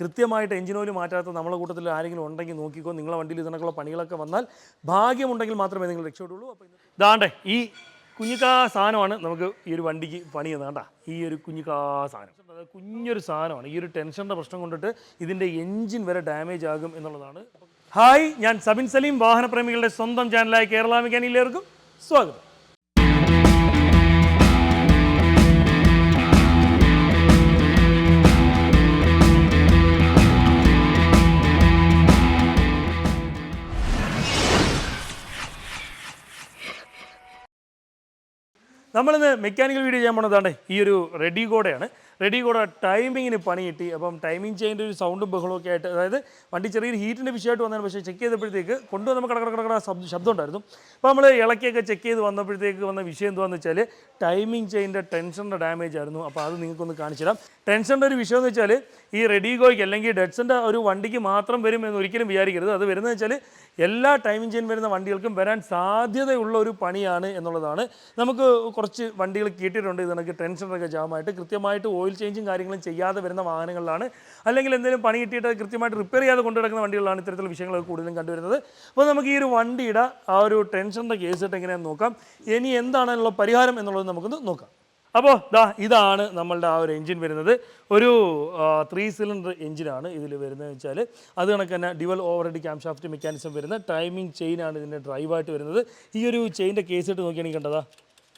കൃത്യമായിട്ട് engine oil മാറ്റാത്ത നമ്മളെ കൂട്ടത്തിൽ ആരെങ്കിലും ഉണ്ടെങ്കിൽ നോക്കിക്കോ. നിങ്ങളെ വണ്ടിയിൽ ഇതിനൊക്കെയുള്ള പണികളൊക്കെ വന്നാൽ ഭാഗ്യമുണ്ടെങ്കിൽ മാത്രമേ നിങ്ങൾ രക്ഷപ്പെടുള്ളൂ. അപ്പോൾ ഇതാണ്ടേ ഈ കുഞ്ഞിക്കാ സാധനമാണ് നമുക്ക് ഈ ഒരു വണ്ടിക്ക് പണി ചെയ്യുന്നത്. ഈ ഒരു കുഞ്ഞിക്കാ സാധനം. കുഞ്ഞൊരു സാധനമാണ്. ഈ ഒരു ടെൻഷന്റെ പ്രശ്നം കൊണ്ടിട്ട് ഇതിന്റെ എഞ്ചിൻ വരെ ഡാമേജ് ആകും എന്നുള്ളതാണ്. ഹായ് ഞാൻ സബിൻ സലീം വാഹനപ്രേമികളുടെ സ്വന്തം ചാനലായ കേരള മെക്കാനിലേർക്കും സ്വാഗതം. നമ്മളിന്ന് മെക്കാനിക്കൽ വീഡിയോ ചെയ്യാൻ പോണതാണ് ഈ ഒരു റെഡി കോഡയാണ് റെഡി കൂടെ ടൈമിങ്ങിന് പണി കിട്ടി. അപ്പം ടൈമിംഗ് ചെയ്യേണ്ട ഒരു സൗണ്ടും ബഹളവും ഒക്കെ ആയിട്ട് അതായത് വണ്ടി ചെറിയൊരു ഹീറ്റിന്റെ വിഷയമായിട്ട് വന്നതാണ്. പക്ഷേ ചെക്ക് ചെയ്തപ്പോഴത്തേക്ക് കൊണ്ടുവന്ന് നമുക്ക് കടക്കട കടക്കട ശബ്ദം ഉണ്ടായിരുന്നു. അപ്പോൾ നമ്മൾ ഇളക്കിയൊക്കെ ചെക്ക് ചെയ്ത് വന്നപ്പോഴത്തേക്ക് വന്ന വിഷയം എന്താണെന്ന് വെച്ചാൽ ടൈമിംഗ് ചെയിന്റെ ടെൻഷന്റെ ഡാമേജ് ആയിരുന്നു. അപ്പോൾ അത് നിങ്ങൾക്കൊന്ന് കാണിച്ചു തരാം. ടെൻഷന്റെ ഒരു വിഷയം എന്ന് വെച്ചാൽ ഈ റെഡിഗോയ്ക്ക് അല്ലെങ്കിൽ ഡെഡ്സന്റെ ഒരു വണ്ടിക്ക് മാത്രം വരും എന്ന് ഒരിക്കലും വിചാരിക്കരുത്. അത് വരുന്നത് വെച്ചാൽ എല്ലാ ടൈമിംഗ് ചെയിൻ വരുന്ന വണ്ടികൾക്കും വരാൻ സാധ്യതയുള്ള ഒരു പണിയാണ് എന്നുള്ളതാണ്. നമുക്ക് കുറച്ച് വണ്ടികൾ കിട്ടിയിട്ടുണ്ട്. ഇതിനൊക്കെ ടെൻഷനൊക്കെ ജാമായിട്ട് കൃത്യമായിട്ട് ഓയിൽ ചേഞ്ചും കാര്യങ്ങളും ചെയ്യാതെ വരുന്ന വാഹനങ്ങളിലാണ്. അല്ലെങ്കിൽ എന്തെങ്കിലും പണി കിട്ടിയിട്ട് കൃത്യമായിട്ട് റിപ്പയർ ചെയ്യാതെ കൊണ്ടുനടക്കുന്ന വണ്ടികളാണ് ഇത്തരത്തിലുള്ള വിഷയങ്ങളൊക്കെ കൂടുതലും കണ്ടുവരുന്നത്. അപ്പോൾ നമുക്ക് ഈ ഒരു വണ്ടിയുടെ ആ ഒരു ടെൻഷന്റെ കേസ് ഇട്ട് എങ്ങനെയാണെന്ന് നോക്കാം. ഇനി എന്താണെന്നുള്ള പരിഹാരം എന്നുള്ളത് നമുക്കൊന്ന് നോക്കാം. അപ്പോൾ ദാ ഇതാണ് നമ്മളുടെ ആ ഒരു എഞ്ചിൻ വരുന്നത്. ഒരു ത്രീ സിലിണ്ടർ എഞ്ചിനാണ് ഇതിൽ വരുന്നത് വെച്ചാൽ അത് കണക്ക് തന്നെ dual overhead cam shaft mechanism വരുന്ന ടൈമിംഗ് ചെയിനാണ് ഇതിന്റെ ഡ്രൈവായിട്ട് വരുന്നത്. ഈ ഒരു ചെയിന്റെ കേസ് ഇട്ട് നോക്കിയാണെങ്കിൽ കണ്ടതാ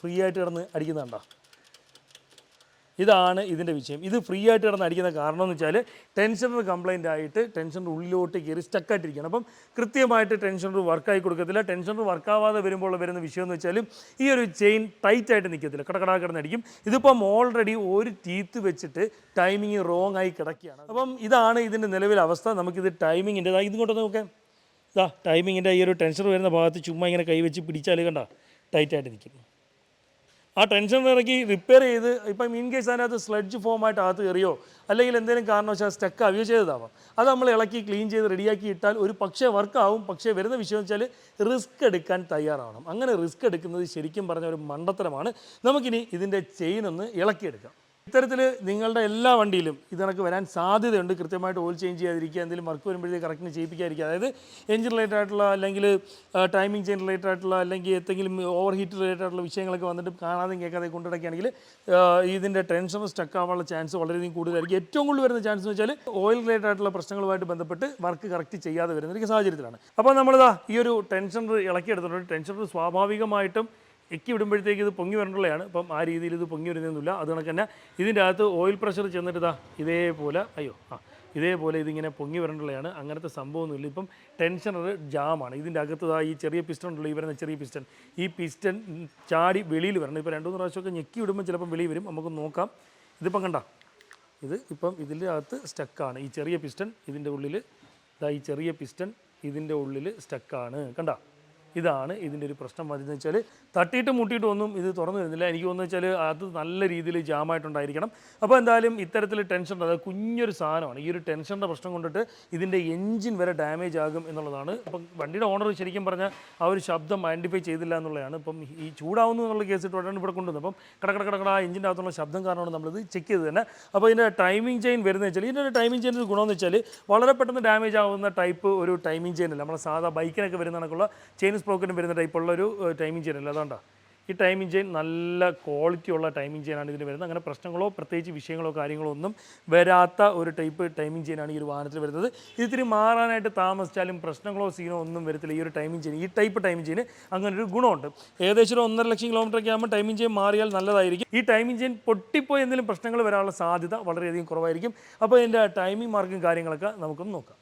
ഫ്രീ ആയിട്ട് കിടന്ന് അടിക്കുന്നുണ്ടോ? ഇതാണ് ഇതിന്റെ വിഷയം ഇത് ഫ്രീ ആയിട്ട് കിടന്ന് അടിക്കുന്ന കാരണം എന്ന് വെച്ചാൽ ടെൻഷനർ കംപ്ലൈന്റ് ആയിട്ട് ടെൻഷനർ ഉള്ളിലോട്ട് കയറി സ്റ്റക്കായിട്ടിരിക്കണം അപ്പം കൃത്യമായിട്ട് ടെൻഷനർ വർക്കായി കൊടുക്കത്തില്ല. ടെൻഷനർ വർക്കാവാതെ വരുമ്പോൾ വരുന്ന വിഷയം എന്ന് വെച്ചാൽ ഈ ഒരു ചെയിൻ ടൈറ്റ് ആയിട്ട് നിൽക്കത്തില്ല കടകടാ കിടന്നടിക്കും ഇതിപ്പം ഓൾറെഡി ഒരു ടീത്ത് വെച്ചിട്ട് ടൈമിങ് റോങ് ആയി കിടക്കുകയാണ്. അപ്പം ഇതാണ് ഇതിന്റെ നിലവിലെ അവസ്ഥ. നമുക്കിത് ടൈമിങ്ങിന്റെ ഇതുകൊണ്ട് നോക്കാം. ഇതാ ടൈമിങ്ങിന്റെ ഈ ഒരു ടെൻഷൻ വരുന്ന ഭാഗത്ത് ചുമ്മാ ഇങ്ങനെ കൈവച്ച് പിടിച്ചാൽ കണ്ട ടൈറ്റായിട്ട് നിൽക്കും. ആ ടെൻഷൻ ഇറക്കി റിപ്പയർ ചെയ്ത് ഇപ്പം ഇൻ കേസ് അതിനകത്ത് സ്ലഡ്ജ് ഫോമായിട്ട് അകത്ത് കയറിയോ അല്ലെങ്കിൽ എന്തെങ്കിലും കാരണവശാൽ സ്റ്റക്ക് ആവുകയോ ചെയ്തതാവാം. അത് നമ്മൾ ഇളക്കി ക്ലീൻ ചെയ്ത് റെഡിയാക്കി ഇട്ടാൽ ഒരു പക്ഷേ വർക്കാവും പക്ഷേ വരുന്ന വിഷയം വെച്ചാൽ റിസ്ക് എടുക്കാൻ തയ്യാറാവണം. അങ്ങനെ റിസ്ക് എടുക്കുന്നത് ശരിക്കും പറഞ്ഞ ഒരു മണ്ടത്തരമാണ്. നമുക്കിനി ഇതിന്റെ ചെയിൻ ഒന്ന് ഇളക്കിയെടുക്കാം. ഇത്തരത്തിൽ നിങ്ങളുടെ എല്ലാ വണ്ടിയിലും ഇത് കണക്ക് വരാൻ സാധ്യതയുണ്ട്. കൃത്യമായിട്ട് ഓയിൽ ചേഞ്ച് ചെയ്യാതിരിക്കുക എന്തെങ്കിലും വർക്ക് വരുമ്പോഴത്തേക്ക് കറക്റ്റിന് ചെയ്യിപ്പിക്കാതിരിക്കുക. അതായത് എഞ്ചിൻ റിലേറ്റഡ് ആയിട്ടുള്ള അല്ലെങ്കിൽ ടൈമിംഗ് ചെയിൻ റിലേറ്റഡ് ആയിട്ടുള്ള അല്ലെങ്കിൽ എന്തെങ്കിലും ഓവർ ഹീറ്റ് റിലേറ്റഡ് ആയിട്ടുള്ള വിഷയങ്ങളൊക്കെ വന്നിട്ട് കാണാതെയും കേൾക്കാതെ കൊണ്ടിടക്കുകയാണെങ്കിൽ ഇതിന്റെ ടെൻഷൻ സ്റ്റക്ക് ആവാനുള്ള ചാൻസ് വളരെയധികം കൂടുതലായിരിക്കും. ഏറ്റവും കൂടുതൽ വരുന്ന ചാൻസ് എന്ന് വെച്ചാൽ ഓയിൽ റിലേറ്റഡ് ആയിട്ടുള്ള പ്രശ്നങ്ങളുമായിട്ട് ബന്ധപ്പെട്ട് വർക്ക് കറക്റ്റ് ചെയ്യാതെ വരുന്ന ഒരു സാഹചര്യത്തിലാണ്. അപ്പോൾ നമ്മളിതാ ഈ ഒരു ടെൻഷൻ ഇളക്കിയെടുത്തിട്ടുണ്ട്. ടെൻഷൻ സ്വാഭാവികമായിട്ടും എക്കി വിടുമ്പോഴത്തേക്ക് ഇത് പൊങ്ങി വരേണ്ടതാണ് അപ്പം ആ രീതിയിൽ ഇത് പൊങ്ങി വരുന്നൊന്നുമില്ല. അത് കണക്ക് തന്നെ ഇതിന്റെ അകത്ത് ഓയിൽ പ്രഷർ ചെന്നിട്ട് ഇതാ ഇതേപോലെ അയ്യോ ആ ഇതേപോലെ ഇതിങ്ങനെ പൊങ്ങി വരേണ്ടതാണ് അങ്ങനത്തെ സംഭവമൊന്നുമില്ല. ഇപ്പം ടെൻഷനർ ജാമാണ് ഇതിന്റെ അകത്ത് ഈ ചെറിയ പിസ്റ്റൺ ഉണ്ടല്ലോ ഈ വരുന്ന ചെറിയ പിസ്റ്റൺ ഈ പിസ്റ്റൺ ചാടി വെളിയിൽ വരണം. ഇപ്പോൾ രണ്ടു മൂന്ന് പ്രാവശ്യമൊക്കെ ഞെക്കി വിടുമ്പോൾ ചിലപ്പം വെളിയിൽ വരും. നമുക്ക് നോക്കാം. ഇതിപ്പം കണ്ട. ഇത് ഇപ്പം ഇതിന്റെ അകത്ത് സ്റ്റക്കാണ് ഈ ചെറിയ പിസ്റ്റൺ ഇതിന്റെ ഉള്ളിൽ ഇതാ ഈ ചെറിയ പിസ്റ്റൺ ഇതിന്റെ ഉള്ളിൽ സ്റ്റക്കാണ് കണ്ട? ഇതാണ് ഇതിന്റെ ഒരു പ്രശ്നം വരുന്നത് വെച്ചാൽ തട്ടിയിട്ട് മുട്ടിയിട്ട് ഒന്നും ഇത് തുറന്നു വരുന്നില്ല. എനിക്ക് തോന്നുന്നു വെച്ചാൽ അത് നല്ല രീതിയിൽ ജാമായിട്ടുണ്ടായിരിക്കണം. അപ്പോൾ എന്തായാലും ഇത്തരത്തിൽ ടെൻഷൻ അതായത് കുഞ്ഞൊരു സാധനമാണ്. ഈ ഒരു ടെൻഷന്റെ പ്രശ്നം കൊണ്ടിട്ട് ഇതിന്റെ എൻജിൻ വരെ ഡാമേജ് ആകും എന്നുള്ളതാണ്. അപ്പം വണ്ടിയുടെ ഓണർ ശരിക്കും പറഞ്ഞാൽ ആ ഒരു ശബ്ദം ഐഡന്റിഫൈ ചെയ്തില്ല എന്നുള്ളതാണ്. ഇപ്പം ഈ ചൂടാവുന്നു എന്നുള്ള കേസ് ഇട്ടുകൊണ്ടാണ് ഇവിടെ കൊണ്ടുവന്നത് അപ്പം കടക്കട കട കട കട ആ എഞ്ചിന്റെ അകത്തുള്ള ശബ്ദം കാരണമാണ് നമ്മളിത് ചെക്ക് ചെയ്ത് തന്നെ. അപ്പോൾ ഇതിന്റെ ടൈമിംഗ് ചെയിൻ വരുന്നത് വെച്ചാൽ ഇതിന്റെ ടൈമിംഗ് ചെയിൻ ഒരു ഗുണമെന്ന് വെച്ചാൽ വളരെ പെട്ടെന്ന് ഡാമേജ് ആവുന്ന ടൈപ്പ് ഒരു ടൈമിംഗ് ചെയിൻ അല്ല. നമ്മളെ സാധാ ബൈക്കിനൊക്കെ വരുന്ന കണക്കുള്ള ചെയിൻ സ്പ്രോക്കറ്റിന് വരുന്ന ടൈപ്പുള്ള ഒരു ടൈമിംഗ് ചെയിൻ അല്ല? അതുകൊണ്ടാണ് ഈ ടൈമിംഗ് ചെയിൻ നല്ല ക്വാളിറ്റി ഉള്ള ടൈമിംഗ് ചെയിനാണ് ഇതിന് വരുന്നത്. അങ്ങനെ പ്രശ്നങ്ങളോ പ്രത്യേകിച്ച് വിഷയങ്ങളോ കാര്യങ്ങളോ ഒന്നും വരാത്ത ഒരു ടൈപ്പ് ടൈമിംഗ് ചെയിനാണ് ഈ ഒരു വാഹനത്തിൽ വരുന്നത്. ഇതിരി മാറാനായിട്ട് താമസിച്ചാലും പ്രശ്നങ്ങളോ സീനോ ഒന്നും വരത്തില്ല. ഈ ഒരു ടൈമിംഗ് ചെയിൻ ഈ ടൈപ്പ് ടൈമിംഗ് ചെയിൻ അങ്ങനെ ഒരു ഗുണമുണ്ട്. ഏകദേശം ഒരു ഒന്നര ലക്ഷം കിലോമീറ്റർ ഒക്കെ ആകുമ്പോൾ ടൈമിംഗ് ചെയിൻ മാറിയാൽ നല്ലതായിരിക്കും. ഈ ടൈമിംഗ് ചെയിൻ പൊട്ടിപ്പോയി എന്തെങ്കിലും പ്രശ്നങ്ങൾ വരാനുള്ള സാധ്യത വളരെയധികം കുറവായിരിക്കും. അപ്പോൾ ഇതിന്റെ ടൈമിംഗ് മാർക്കും കാര്യങ്ങളൊക്കെ നമുക്കൊന്ന് നോക്കാം.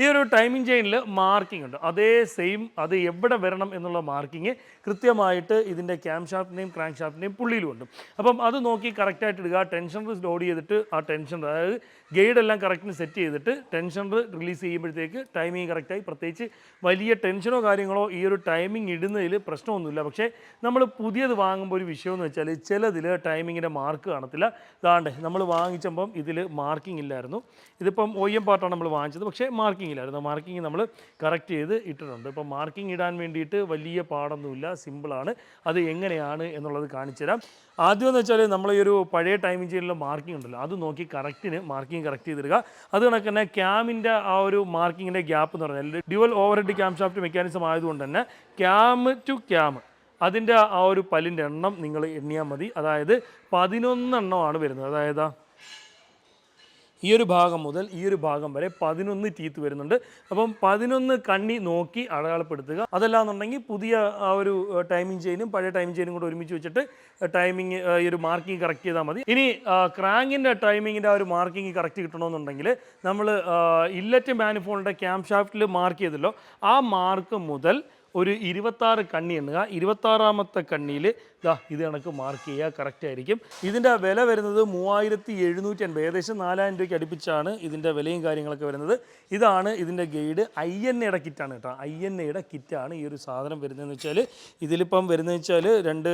ഈ ഒരു ടൈമിംഗ് ചെയിനിൽ മാർക്കിംഗ് ഉണ്ട്. അതേ സെയിം അത് എവിടെ വരണം എന്നുള്ള മാർക്കിംഗ് കൃത്യമായിട്ട് ഇതിന്റെ ക്യാം ഷാഫ്റ്റിന്റെയും ക്രാങ്ക് ഷാഫ്റ്റിന്റെയും പുള്ളിയിലും ഉണ്ട് അപ്പം അത് നോക്കി കറക്റ്റായിട്ട് ഇടുക. ടെൻഷനർ ലോഡ് ചെയ്തിട്ട് ആ ടെൻഷൻ അതായത് ഗൈഡ് എല്ലാം കറക്റ്റിന് സെറ്റ് ചെയ്തിട്ട് ടെൻഷനർ റിലീസ് ചെയ്യുമ്പോഴത്തേക്ക് ടൈമിങ് കറക്റ്റായി പ്രത്യേകിച്ച് വലിയ ടെൻഷനോ കാര്യങ്ങളോ ഈ ഒരു ടൈമിംഗ് ഇടുന്നതിൽ പ്രശ്നമൊന്നുമില്ല. പക്ഷേ നമ്മൾ പുതിയത് വാങ്ങുമ്പോൾ ഒരു വിഷയം എന്ന് വെച്ചാൽ ചിലതിൽ ടൈമിങ്ങിന്റെ മാർക്ക് കാണത്തില്ല. ഇതാണ്ട് നമ്മൾ വാങ്ങിച്ചപ്പം ഇതിൽ മാർക്കിംഗ് ഇല്ലായിരുന്നു. ഇതിപ്പം ഒ എം പാർട്ടാണ് നമ്മൾ വാങ്ങിച്ചത്. പക്ഷേ മാർക്കിംഗ് മാർക്കിംഗ് മാർക്കിങ് നമ്മൾ കറക്റ്റ് ചെയ്ത് ഇട്ടിട്ടുണ്ട്. ഇപ്പോൾ മാർക്കിംഗ് ഇടാൻ വേണ്ടിയിട്ട് വലിയ പാടൊന്നുമില്ല. സിമ്പിളാണ് അത് എങ്ങനെയാണ് എന്നുള്ളത് കാണിച്ചു തരാം. ആദ്യം എന്ന് വെച്ചാൽ നമ്മൾ ഈ ഒരു പഴയ ടൈമിംഗ് ചെയിനിലെ മാർക്കിംഗ് ഉണ്ടല്ലോ. അത് നോക്കി കറക്റ്റിന് മാർക്കിംഗ് കറക്റ്റ് ചെയ്തിടുക. അത് കണക്ക് തന്നെ ക്യാമിന്റെ ആ ഒരു മാർക്കിങ്ങിന്റെ ഗ്യാപ്പ് എന്ന് പറഞ്ഞാൽ dual overhead cam shaft mechanism ആയതുകൊണ്ട് തന്നെ ക്യാം ടു ക്യാം അതിന്റെ ആ ഒരു പല്ലിന്റെ എണ്ണം നിങ്ങൾ എണ്ണിയാൽ മതി. അതായത് പതിനൊന്നെണ്ണമാണ് വരുന്നത്. അതായത് ഈ ഒരു ഭാഗം മുതൽ ഈ ഒരു ഭാഗം വരെ പതിനൊന്ന് ടീത്ത് വരുന്നുണ്ട്. അപ്പം പതിനൊന്ന് കണ്ണി നോക്കി അടയാളപ്പെടുത്തുക. അതല്ലാന്നുണ്ടെങ്കിൽ പുതിയ ആ ഒരു ടൈമിംഗ് ചെയിനും പഴയ ടൈമിംഗ് ചെയിനും കൂടെ ഒരുമിച്ച് വെച്ചിട്ട് ടൈമിംഗ് ഈ ഒരു മാർക്കിംഗ് കറക്റ്റ് ചെയ്താൽ മതി. ഇനി ക്രാങ്കിന്റെ ടൈമിങ്ങിന്റെ ആ ഒരു മാർക്കിംഗ് കറക്റ്റ് കിട്ടണമെന്നുണ്ടെങ്കിൽ നമ്മൾ ഇല്ലറ്റ് മാനിഫോളിന്റെ ക്യാം ഷാഫ്റ്റിൽ മാർക്ക് ചെയ്തല്ലോ. ആ മാർക്ക് മുതൽ ഒരു ഇരുപത്താറ് കണ്ണി എണ്ണുക. ഇരുപത്താറാമത്തെ കണ്ണിയിൽ ഇതാ ഇത് കണക്ക് മാർക്ക് ചെയ്യുക കറക്റ്റ് ആയിരിക്കും. ഇതിന്റെ വില വരുന്നത് മൂവായിരത്തി എഴുന്നൂറ്റി അൻപത് ഏകദേശം നാലായിരം രൂപയ്ക്ക് അടുപ്പിച്ചാണ് ഇതിന്റെ വിലയും കാര്യങ്ങളൊക്കെ വരുന്നത്. ഇതാണ് ഇതിന്റെ ഗൈഡ് ഐ എൻ എയുടെ കിറ്റാണ് കേട്ടോ. ഐ എൻ എയുടെ കിറ്റാണ് ഈ ഒരു സാധനം വരുന്നതെന്ന് വെച്ചാൽ ഇതിലിപ്പം വരുന്നതെന്ന് വെച്ചാൽ രണ്ട്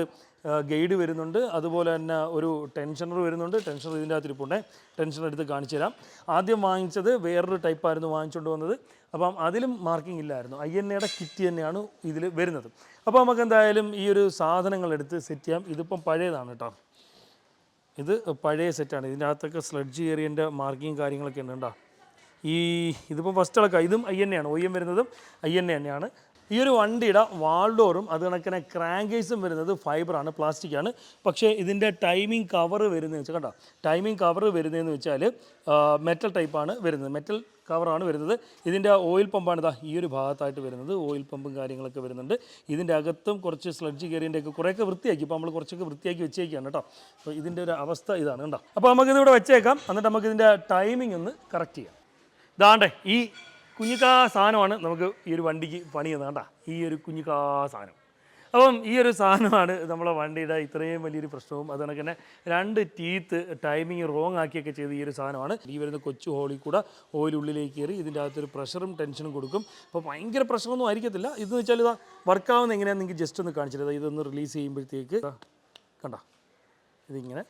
ഗൈഡ് വരുന്നുണ്ട്. അതുപോലെ തന്നെ ഒരു ടെൻഷനർ വരുന്നുണ്ട്. ടെൻഷനർ ഇതിന്റെ അകത്ത് ഇരിപ്പുണ്ട്. ടെൻഷനർ എടുത്ത് കാണിച്ചു തരാം. ആദ്യം വാങ്ങിച്ചത് വേറൊരു ടൈപ്പായിരുന്നു വാങ്ങിച്ചുകൊണ്ട് വന്നത്. അപ്പം അതിലും മാർക്കിംഗ് ഇല്ലായിരുന്നു. ഐ എൻ എയുടെ കിറ്റ് തന്നെയാണ് ഇതിൽ വരുന്നത്. അപ്പോൾ നമുക്ക് എന്തായാലും ഈ ഒരു സാധനങ്ങൾ എടുത്ത് സെറ്റ് ചെയ്യാം. ഇതിപ്പം പഴയതാണ് കേട്ടോ ഇത് പഴയ സെറ്റാണ് ഇതിന്റെ അകത്തൊക്കെ സ്ലഡ്ജ് ഏരിയന്റെ മാർക്കിങ് കാര്യങ്ങളൊക്കെ ഉണ്ട് കേട്ടോ ഈ ഇതിപ്പോൾ ഫസ്റ്റ് ഇളക്കാം ഇതും ഐ എൻ എയാണ് ഒ എം വരുന്നതും ഐ എൻ എ തന്നെയാണ്. ഈ ഒരു വണ്ടിയുടെ വാൾഡോറും അത് കണക്കിന് ക്രാങ്കേഴ്സും വരുന്നത് ഫൈബറാണ് പ്ലാസ്റ്റിക്കാണ്. പക്ഷേ ഇതിന്റെ ടൈമിംഗ് കവർ വരുന്നതെന്ന് വെച്ചാൽ കണ്ടോ? ടൈമിംഗ് കവർ വരുന്നതെന്ന് വെച്ചാൽ മെറ്റൽ ടൈപ്പാണ് വരുന്നത്. മെറ്റൽ കവറാണ് വരുന്നത്. ഇതിന്റെ ഓയിൽ പമ്പാണ് ഇതാ ഈ ഒരു ഭാഗത്തായിട്ട് വരുന്നത്. ഓയിൽ പമ്പും കാര്യങ്ങളൊക്കെ വരുന്നുണ്ട്. ഇതിന്റെ അകത്തും കുറച്ച് സ്ലഡ്ജ് കയറിയതിന്റെ ഒക്കെ കുറേയൊക്കെ വൃത്തിയാക്കി. ഇപ്പോൾ നമ്മൾ കുറച്ചൊക്കെ വൃത്തിയാക്കി വെച്ചേക്കാണ് കേട്ടോ. അപ്പോൾ ഇതിന്റെ ഒരു അവസ്ഥ ഇതാണ് കേട്ടോ അപ്പോൾ നമുക്കിതിവിടെ വെച്ചേക്കാം. എന്നിട്ട് നമുക്കിതിന്റെ ടൈമിംഗ് ഒന്ന് കറക്റ്റ് ചെയ്യാം. ഇതാണ്ടേ ഈ കുഞ്ഞിക്കാ സാധനമാണ് നമുക്ക് ഈ ഒരു വണ്ടിക്ക് പണി ചെയ്യുന്നത് ഈ ഒരു കുഞ്ഞിക്കാ സാധനം. അപ്പം ഈ ഒരു സാധനമാണ് നമ്മളെ വണ്ടിയുടെ ഇത്രയും വലിയൊരു പ്രശ്നവും അത് കണക്ക് തന്നെ രണ്ട് ടീത്ത് ടൈമിങ് റോങ് ആക്കിയൊക്കെ ചെയ്ത് ഈ ഒരു സാധനമാണ്. ഈ വരുന്ന കൊച്ചു ഹോളിൽ കൂടെ ഓയിൽ ഉള്ളിലേക്ക് കയറി ഇതിന്റെ അകത്തൊരു പ്രഷറും ടെൻഷനും കൊടുക്കും. അപ്പോൾ ഭയങ്കര പ്രഷറൊന്നും ആയിരിക്കത്തില്ല. ഇതെന്ന് വെച്ചാൽ ഇതാ വർക്കാവുന്ന എങ്ങനെയാണെന്ന് നിങ്ങൾക്ക് ജസ്റ്റ് ഒന്ന് കാണിച്ചിട്ട് ഇതൊന്ന് റിലീസ് ചെയ്യുമ്പോഴത്തേക്ക് കണ്ട ഇതിങ്ങനെ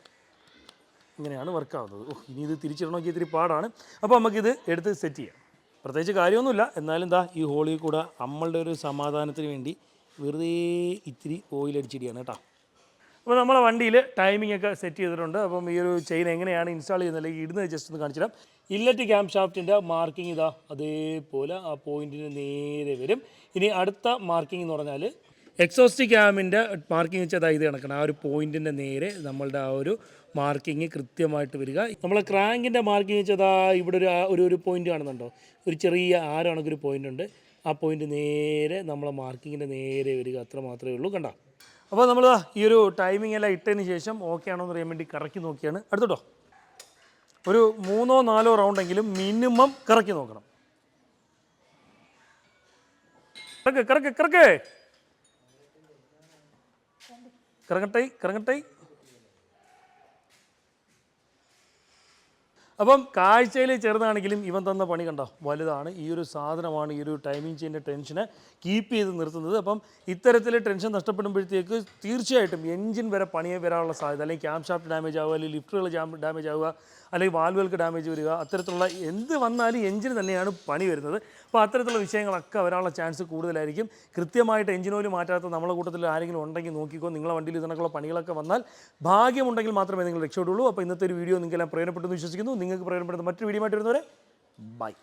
ഇങ്ങനെയാണ് വർക്കാവുന്നത് ഓ ഇനി ഇത് തിരിച്ചിടണമെങ്കിൽ ഇത്തിരി പാടാണ്. അപ്പോൾ നമുക്കിത് എടുത്ത് സെറ്റ് ചെയ്യാം. പ്രത്യേകിച്ച് കാര്യമൊന്നുമില്ല. എന്നാലും എന്താ ഈ ഹോളി കൂടെ നമ്മളുടെ ഒരു സമാധാനത്തിന് വേണ്ടി വെറുതെ ഇത്തിരി ഓയിൽ അടിച്ചിടിയാണ് കേട്ടോ. അപ്പോൾ നമ്മളെ വണ്ടിയിൽ ടൈമിംഗ് ഒക്കെ സെറ്റ് ചെയ്തിട്ടുണ്ട്. അപ്പം ഈ ഒരു ചെയിൻ എങ്ങനെയാണ് ഇൻസ്റ്റാൾ ചെയ്യുന്നത് അല്ലെങ്കിൽ ഇടുന്നത് ജസ്റ്റ് ഒന്ന് കാണിച്ചു തരാം ഇല്ലറ്റ് ക്യാമ്പ് ഷാഫ്റ്റിന്റെ മാർക്കിംഗ് ഇതാ അതേപോലെ ആ പോയിന്റിന് നേരെ വരും. ഇനി അടുത്ത മാർക്കിംഗ് എന്ന് പറഞ്ഞാൽ എക്സോസ്റ്റ് ക്യാമിന്റെ മാർക്കിംഗ് വെച്ചാൽ ഇത് കണക്കണം. ആ ഒരു പോയിന്റിന്റെ നേരെ നമ്മളുടെ ആ ഒരു മാർക്കിങ് കൃത്യമായിട്ട് വരിക. നമ്മളെ ക്രാങ്കിന്റെ മാർക്കിംഗ് വെച്ചാൽ ഇവിടെ ഒരു ഒരു ഒരു പോയിന്റ് കാണുന്നുണ്ടോ? ഒരു ചെറിയ ആരോ കണക്കൊരു പോയിന്റ് ഉണ്ട് ആ പോയിന്റ് നേരെ നമ്മളെ മാർക്കിങ്ങിന്റെ നേരെ വരിക. അത്ര മാത്രമേ ഉള്ളൂ. കണ്ടോ? അപ്പോൾ നമ്മൾ ഈ ഒരു ടൈമിംഗ് എല്ലാം ഇട്ടതിന് ശേഷം ഓക്കെ ആണോ എന്ന് അറിയാൻ വേണ്ടി കറക്കി നോക്കിയാണ്. അടുത്തോട്ടോ ഒരു മൂന്നോ നാലോ റൗണ്ടെങ്കിലും മിനിമം കറക്കി നോക്കണം. കറക്ക് കറക്ക് കറക്ക്! കറങ്ങട്ടെ കറങ്ങട്ടെ. അപ്പം കാഴ്ചയിൽ ചെറുതാണെങ്കിലും ഇവൻ തന്ന പണി കണ്ടോ? വലുതാണ്. ഈ ഒരു സാധനമാണ് ഈ ഒരു ടൈമിംഗ് ചെയിന്റെ ടെൻഷനെ കീപ്പ് ചെയ്ത് നിർത്തുന്നത്. അപ്പം ഇത്തരത്തിൽ ടെൻഷൻ നഷ്ടപ്പെടുമ്പോഴത്തേക്ക് തീർച്ചയായിട്ടും എഞ്ചിൻ വരെ പണിയെ വരാനുള്ള സാധ്യത അല്ലെങ്കിൽ ക്യാം ഷാഫ്റ്റ് ഡാമേജ് ആവുക അല്ലെങ്കിൽ ലിഫ്റ്റുകൾ ഡാമേജ് ആവുക അല്ലെങ്കിൽ വാൽവുകൾക്ക് ഡാമേജ് വരിക അത്തരത്തിലുള്ള എന്ത് വന്നാലും എഞ്ചിന് തന്നെയാണ് പണി വരുന്നത്. അപ്പോൾ അത്തരത്തിലുള്ള വിഷയങ്ങളൊക്കെ വരാനുള്ള ചാൻസ് കൂടുതലായിരിക്കും. കൃത്യമായിട്ട് എഞ്ചിൻ മാറ്റാത്ത നമ്മളെ കൂട്ടത്തിൽ ആരെങ്കിലും ഉണ്ടെങ്കിൽ നോക്കിക്കോ. നിങ്ങളെ വണ്ടിയിൽ ഇതിനൊക്കെയുള്ള പണികളൊക്കെ വന്നാൽ ഭാഗ്യമുണ്ടെങ്കിൽ മാത്രമേ നിങ്ങൾ രക്ഷപ്പെടുള്ളൂ. അപ്പോൾ ഇന്നത്തെ ഒരു വീഡിയോ നിങ്ങൾക്കെല്ലാം പ്രയോജനപ്പെട്ടെന്ന് വിശ്വസിക്കുന്നു. നിങ്ങൾക്ക് പ്രയോജനപ്പെടുന്ന മറ്റൊരു വീഡിയോ ആയിട്ട് വരുന്നവരെ ബൈ